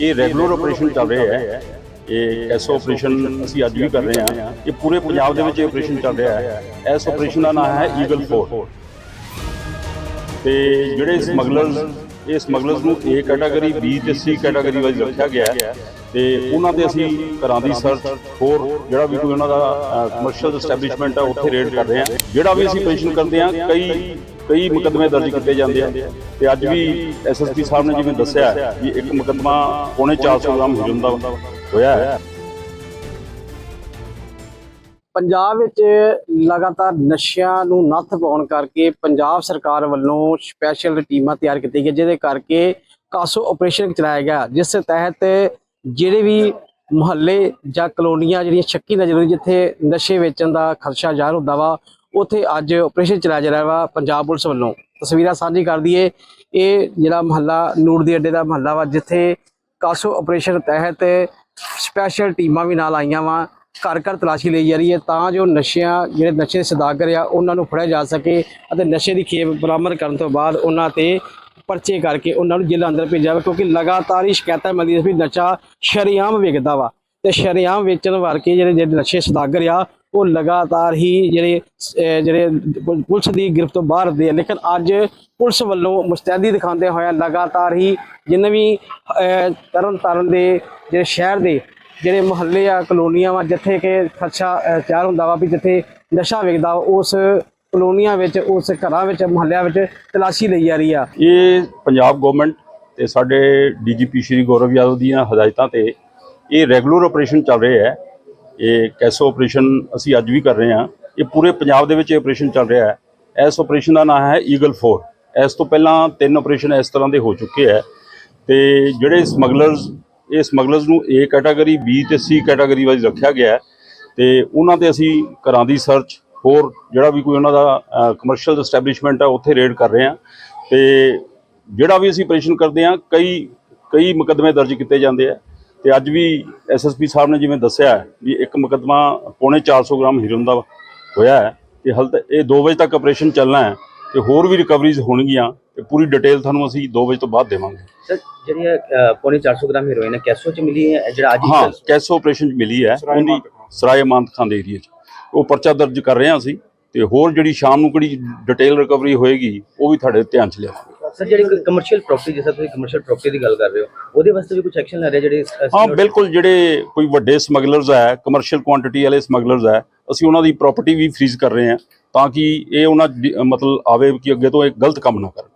ਇਹ regular operation ਚੱਲ ਰਿਹਾ ਹੈ। ਇਹ ਐਸ ਆਪਰੇਸ਼ਨ ਅਸੀਂ ਅੱਜ ਵੀ ਕਰ ਰਹੇ ਹਾਂ। ਇਹ ਪੂਰੇ ਪੰਜਾਬ ਦੇ ਵਿੱਚ ਇਹ ਆਪਰੇਸ਼ਨ ਚੱਲ ਰਿਹਾ ਹੈ। ਇਸ ਆਪਰੇਸ਼ਨ ਦਾ ਨਾਮ ਹੈ ਈਗਲ 4 ਤੇ ਜਿਹੜੇ ਸਮਗਲਰਸ ਇਹ ਸਮਗਲਰਸ ਨੂੰ A ਕੈਟਾਗਰੀ B ਤੇ C ਕੈਟਾਗਰੀ ਵਿੱਚ ਰੱਖਿਆ ਗਿਆ ਹੈ। ਤੇ ਉਹਨਾਂ ਦੇ ਅਸੀਂ ਘਰਾਂ ਦੀ ਸਰਚ ਹੋਰ ਜਿਹੜਾ ਵੀ ਕੋਈ ਉਹਨਾਂ ਦਾ ਕਮਰਸ਼ੀਅਲ ਐਸਟੈਬਲਿਸ਼ਮੈਂਟ ਹੈ, ਉੱਥੇ ਰੇਡ ਕਰ ਰਹੇ ਹਾਂ। ਜਿਹੜਾ ਵੀ ਅਸੀਂ ਆਪਰੇਸ਼ਨ ਕਰਦੇ ਹਾਂ, ਕਈ ਕਈ ਮੁਕੱਦਮੇ ਦਰਜ ਕੀਤੇ ਜਾਂਦੇ ਆ। ਤੇ ਅੱਜ ਵੀ ਐਸਐਸਪੀ ਸਾਹਿਬ ਨੇ ਜਿਵੇਂ ਦੱਸਿਆ ਹੈ ਇੱਕ ਮੁਕੱਦਮਾ ਪੌਣੇ 400 ਗ੍ਰਾਮ ਹੀਰੋਇਨ ਦਾ ਹੋਇਆ ਹੈ। ਪੰਜਾਬ ਵਿੱਚ ਲਗਾਤਾਰ ਨਸ਼ਿਆਂ ਨੂੰ ਨੱਥ ਪਾਉਣ ਕਰਕੇ ਪੰਜਾਬ ਸਰਕਾਰ ਵੱਲੋਂ ਸਪੈਸ਼ਲ ਟੀਮਾਂ ਤਿਆਰ ਕੀਤੀਆਂ ਗਈਆਂ ਜਿਹਦੇ ਕਰਕੇ ਕਾਸੋ ਆਪਰੇਸ਼ਨ ਚਲਾਇਆ ਗਿਆ, ਜਿਸ ਤਹਿਤ ਜਿਹੜੇ ਵੀ ਮੁਹੱਲੇ ਜਾਂ ਕਲੋਨੀਆਂ ਜਿਹੜੀਆਂ ਸ਼ੱਕੀ ਨਜ਼ਰ ਜਿੱਥੇ ਨਸ਼ੇ ਵੇਚਣ ਦਾ ਖਰਚਾ ਜ਼ਾਹਰ ਹੁੰਦਾ ਵਾ ਉੱਥੇ ਅੱਜ ਆਪਰੇਸ਼ਨ ਚਲਾਇਆ ਜਾ ਰਿਹਾ ਵਾ ਪੰਜਾਬ ਪੁਲਿਸ ਵੱਲੋਂ। ਤਸਵੀਰਾਂ ਸਾਂਝੀ ਕਰ ਦਈਏ, ਇਹ ਜਿਹੜਾ ਮਹੱਲਾ ਨੂਰ ਦੇ ਅੱਡੇ ਦਾ ਮਹੱਲਾ ਵਾ, ਜਿੱਥੇ ਕਾਸੋ ਆਪਰੇਸ਼ਨ ਤਹਿਤ ਸਪੈਸ਼ਲ ਟੀਮਾਂ ਵੀ ਨਾਲ ਆਈਆਂ ਵਾ, ਘਰ ਘਰ ਤਲਾਸ਼ੀ ਲਈ ਜਾ ਰਹੀ ਹੈ ਤਾਂ ਜੋ ਨਸ਼ਿਆਂ, ਜਿਹੜੇ ਨਸ਼ੇ ਦੇ ਸਦਾਗਰ ਆ, ਉਹਨਾਂ ਨੂੰ ਫੜਿਆ ਜਾ ਸਕੇ ਅਤੇ ਨਸ਼ੇ ਦੀ ਖੇਪ ਬਰਾਮਦ ਕਰਨ ਤੋਂ ਬਾਅਦ ਉਹਨਾਂ ਤੇ ਪਰਚੇ ਕਰਕੇ ਉਹਨਾਂ ਨੂੰ ਜੇਲ੍ਹ ਅੰਦਰ ਭੇਜਿਆ ਜਾਵੇ, ਕਿਉਂਕਿ ਲਗਾਤਾਰ ਹੀ ਸ਼ਿਕਾਇਤਾਂ ਮਿਲਦੀਆਂ ਵੀ ਨਸ਼ਾ ਸ਼ਰੇਆਮ ਵਿਕਦਾ ਵਾ। ਤੇ ਸ਼ਰੇਆਮ ਵੇਚਣ ਵਰਕੇ ਜਿਹੜੇ ਜਿਹੜੇ ਨਸ਼ੇ ਸਦਾਗਰ ਆ ਉਹ ਲਗਾਤਾਰ ਹੀ ਜਿਹੜੇ ਜਿਹੜੇ ਪੁਲਿਸ ਦੀ ਗ੍ਰਿਫਤ ਤੋਂ ਬਾਹਰ ਦੇ ਆ। ਲੇਕਿਨ ਅੱਜ ਪੁਲਿਸ ਵੱਲੋਂ ਮੁਸਤੈਦੀ ਦਿਖਾਉਂਦੇ ਹੋਇਆ ਲਗਾਤਾਰ ਹੀ ਜਿੰਨੇ ਵੀ ਤਰਨ ਤਾਰਨ ਦੇ ਜਿਹੜੇ ਸ਼ਹਿਰ ਦੇ ਜਿਹੜੇ ਮੁਹੱਲੇ ਆ ਕਲੋਨੀਆਂ ਵਾ ਜਿੱਥੇ ਕਿ ਖਰਚਾ ਅਹ, ਤਿਆਰ ਹੁੰਦਾ ਵਾ ਵੀ ਜਿੱਥੇ ਨਸ਼ਾ ਵਿਕਦਾ ਵਾ, ਉਸ ਕਲੋਨੀਆਂ ਵਿੱਚ ਉਸ ਘਰਾਂ ਵਿੱਚ ਮੁਹੱਲਿਆਂ ਵਿੱਚ ਤਲਾਸ਼ੀ ਲਈ ਜਾ ਰਹੀ ਆ ਇਹ ਪੰਜਾਬ ਗਵਰਨਮੈਂਟ ਤੇ ਸਾਡੇ ਡੀਜੀਪੀ ਸ਼੍ਰੀ ਗੌਰਵ ਯਾਦਵ ਦੀਆਂ ਹਦਾਇਤਾਂ ਤੇ ਇਹ ਰੈਗੂਲਰ ਆਪਰੇਸ਼ਨ ਚੱਲ ਰਿਹਾ ਹੈ ਇਹ ਕੈਸੋ ਆਪਰੇਸ਼ਨ ਅਸੀਂ ਅੱਜ ਵੀ ਕਰ ਰਹੇ ਹਾਂ। ਇਹ ਪੂਰੇ ਪੰਜਾਬ ਦੇ ਵਿੱਚ ਇਹ ਆਪਰੇਸ਼ਨ ਚੱਲ ਰਿਹਾ ਹੈ। ਇਸ ਆਪਰੇਸ਼ਨ ਦਾ ਨਾਮ ਹੈ ਈਗਲ 4 ਇਸ ਤੋਂ ਪਹਿਲਾਂ ਤਿੰਨ ਆਪਰੇਸ਼ਨ ਇਸ ਤਰ੍ਹਾਂ ਦੇ ਹੋ ਚੁੱਕੇ ਹੈ ਤੇ ਜਿਹੜੇ ਸਮਗਲਰਸ, ਇਹ ਸਮਗਲਰਸ ਨੂੰ A ਕੈਟਾਗਰੀ B ਤੇ C ਕੈਟਾਗਰੀ ਵਾਈਜ਼ ਰੱਖਿਆ ਗਿਆ ਹੈ ਤੇ ਉਹਨਾਂ ਤੇ ਅਸੀਂ ਘਰਾਂ ਦੀ ਸਰਚ ਹੋਰ ਜਿਹੜਾ ਵੀ ਕੋਈ ਉਹਨਾਂ ਦਾ ਕਮਰਸ਼ੀਅਲ ਐਸਟੈਬਲਿਸ਼ਮੈਂਟ ਹੈ, ਉੱਥੇ ਰੇਡ ਕਰ ਰਹੇ ਹਾਂ ਤੇ ਜਿਹੜਾ ਵੀ ਅਸੀਂ ਆਪਰੇਸ਼ਨ ਕਰਦੇ ਹਾਂ, ਕਈ ਕਈ ਮੁਕੱਦਮੇ ਦਰਜ ਕੀਤੇ ਜਾਂਦੇ ਆ। ਤੇ ਅੱਜ ਵੀ ਐਸਐਸਪੀ ਸਾਹਿਬ ਨੇ ਜਿਵੇਂ ਦੱਸਿਆ ਹੈ ਵੀ ਇੱਕ ਮੁਕੱਦਮਾ ਪੌਣੇ 400 ਗ੍ਰਾਮ ਹੀਰੋਇਨ ਦਾ ਹੋਇਆ ਹੈ ਤੇ ਹਲ ਤੱਕ ਇਹ 2 ਵਜੇ ਤੱਕ ਆਪਰੇਸ਼ਨ ਚੱਲਣਾ ਹੈ ਤੇ ਹੋਰ ਵੀ ਰਿਕਵਰੀਜ਼ ਹੋਣਗੀਆਂ ਤੇ ਪੂਰੀ ਡਿਟੇਲ ਤੁਹਾਨੂੰ ਅਸੀਂ 2 ਵਜੇ ਤੋਂ ਬਾਅਦ ਦੇਵਾਂਗੇ। ਸਰ ਜਿਹੜੀ ਪੌਣੇ 400 ਗ੍ਰਾਮ ਹੈਰੋਇਨ ਹੈ ਕੈਸੋ ਚ ਮਿਲੀ ਹੈ ਜਿਹੜਾ ਅੱਜ ਹੀ ਹਾਂ ਕੈਸੋ ਆਪਰੇਸ਼ਨ 'ਚ ਮਿਲੀ ਹੈ ਉਹਦੀ ਸਰਾਏ ਮਾਨਤ ਖਾਨ ਦੇ ਏਰੀਆ 'ਚ। ਉਹ ਪਰਚਾ ਦਰਜ ਕਰ ਰਹੇ ਹਾਂ ਅਸੀਂ ਤੇ ਹੋਰ ਜਿਹੜੀ ਸ਼ਾਮ ਨੂੰ ਕਿਹੜੀ ਡਿਟੇਲ ਰਿਕਵਰੀ ਹੋਏਗੀ ਉਹ ਵੀ ਤੁਹਾਡੇ ਧਿਆਨ 'ਚ ਲਿਆਵਾਂਗੇ। ਸਰ, ਜਿਹੜੀ ਕਮਰਸ਼ੀਅਲ ਪ੍ਰਾਪਰਟੀ ਜਿਸ ਤੁਸੀਂ ਕਮਰਸ਼ੀਅਲ ਪ੍ਰਾਪਰਟੀ ਦੀ ਗੱਲ ਕਰ ਰਹੇ ਹੋ, ਉਹਦੇ ਵਾਸਤੇ ਵੀ ਕੁਝ ਐਕਸ਼ਨ ਲੈ ਰਹੇ ਜਿਹੜੇ ਹਾਂ, ਬਿਲਕੁਲ, ਜਿਹੜੇ ਕੋਈ ਵੱਡੇ ਸਮਗਲਰਸ ਹੈ ਕਮਰਸ਼ੀਅਲ ਕੁਆਂਟੀਟੀ ਵਾਲੇ ਸਮਗਲਰਸ ਹੈ, ਅਸੀਂ ਉਹਨਾਂ ਦੀ ਪ੍ਰਾਪਰਟੀ ਵੀ ਫ੍ਰੀਜ਼ ਕਰ ਰਹੇ ਹਾਂ ਤਾਂ ਕਿ ਇਹ ਉਹਨਾਂ ਮਤਲਬ ਆਵੇ ਕਿ ਅੱਗੇ ਤੋਂ ਇਹ ਗਲਤ ਕੰਮ ਨਾ ਕਰਨ।